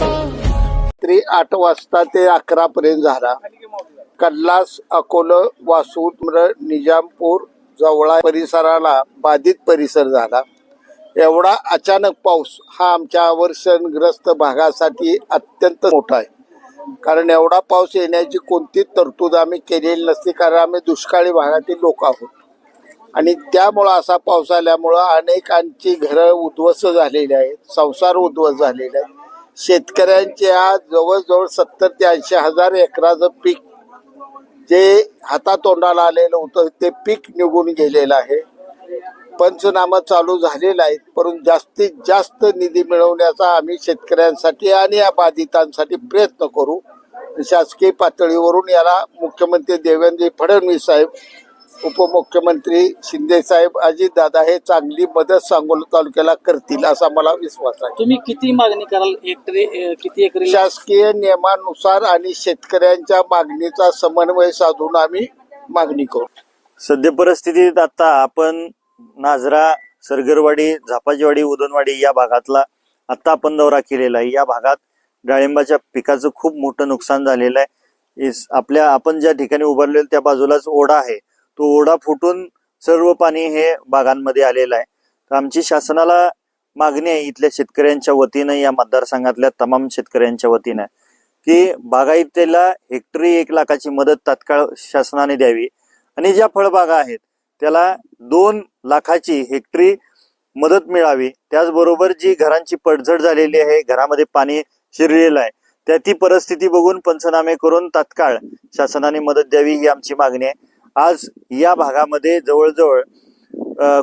रात्री आठ वाजता ते अकरा पर्यंत झाला. कल्लास अकोला वासूद्र निजामपूर जवळा परिसराला बाधित परिसर झाला. एवढा अचानक पाऊस हा आमच्या वर्षणग्रस्त भागासाठी अत्यंत मोठा आहे. कारण एवढा पाऊस येण्याची कोणतीच तरतूद आम्ही केलेली नसते कारण आम्ही दुष्काळी भागातील लोक आहोत. आणि त्यामुळं असा पाऊस आल्यामुळं अनेकांची घरं उद्ध्वस्त झालेली आहेत संसार उद्ध्वस्त झालेले आहेत. शेतकऱ्यांचे आज जवळजवळ सत्तर ते ऐंशी हजार एकराचं पीक जे हातातोंडाला आलेलं होतं ते पीक निघून गेलेलं आहे. पंचनामा चालू झालेला आहे परंतु जास्तीत जास्त निधी मिळवण्याचा आम्ही शेतकऱ्यांसाठी आणि या बाधितांसाठी प्रयत्न करू. शासकीय पातळीवरून याला मुख्यमंत्री देवेंद्र फडणवीस साहेब उपमुख्यमंत्री शिंदे साहेब अजितदादा हे चांगली मदत सांगोला तालुक्याला करतील असा मला विश्वास आहे. तुम्ही किती मागणी कराल अं, किती एकरी? शासकीय नियमानुसार आणि शेतकऱ्यांच्या मागणीचा समन्वय साधून आम्ही मागणी करू. सद्य परिस्थितीत आता आपण नाझरा सरगरवाडी झापाजीवाडी उदनवाडी या भागातला आता आपण दौरा केलेला आहे. या भागात डाळिंबाच्या पिकाचं खूप मोठं नुकसान झालेलं आहे. आपल्या आपण ज्या ठिकाणी उभारलेलं त्या बाजूलाच ओढा आहे. तो ओढा फुटून सर्व पाणी हे बागांमध्ये आलेलं आहे. तर आमची शासनाला मागणी आहे इथल्या शेतकऱ्यांच्या वतीनं या मतदारसंघातल्या तमाम शेतकऱ्यांच्या वतीनं की बागायतीला हेक्टरी एक लाखाची मदत तात्काळ शासनाने द्यावी. आणि ज्या फळबागा आहेत त्याला दोन लाखाची हेक्टरी मदत मिळावी. त्याचबरोबर जी घरांची पडझड झालेली आहे घरामध्ये पाणी शिरलेलं आहे त्या ती परिस्थिती बघून पंचनामे करून तात्काळ शासनाने मदत द्यावी ही आमची मागणी आहे. आज या भागामध्ये जवळजवळ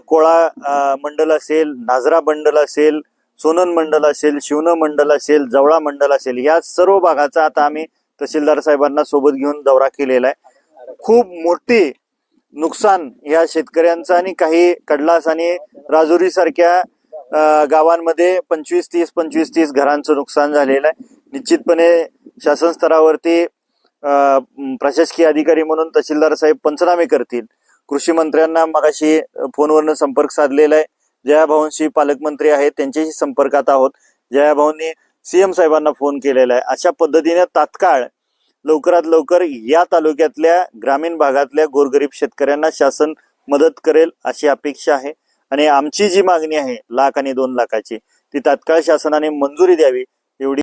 कोळा मंडल असेल नाजरा मंडल असेल सोनन मंडल असेल शिवन मंडल असेल जवळा मंडल असेल या सर्व भागाचा आता आम्ही तहसीलदार साहेबांना सोबत घेऊन दौरा केलेला आहे. खूप मोठी नुकसान या शेतकऱ्यांचं आणि काही कडलास आणि राजुरी सारख्या गावांमध्ये पंचवीस तीस पंचवीस तीस घरांचं नुकसान झालेलं आहे. निश्चितपणे शासन स्तरावरती प्रशासकीय अधिकारी म्हणून तहसीलदार साहेब पंचनामे करतील. कृषी मंत्र्यांना मगाशी फोनवरनं संपर्क साधलेला आहे. जयाभाऊंशी पालकमंत्री आहेत त्यांच्याशी संपर्कात आहोत. जयाभाऊंनी सीएम साहेबांना फोन केलेला आहे. अशा पद्धतीने तात्काळ लवकरात लवकर या तालुक्यातल्या ग्रामीण भागातल्या गोरगरीब शेतकऱ्यांना शासन मदत करेल अशी अपेक्षा आहे. आणि आमची जी मागणी आहे लाख आणि दोन लाखाची ती तात्काळ शासनाने मंजुरी द्यावी.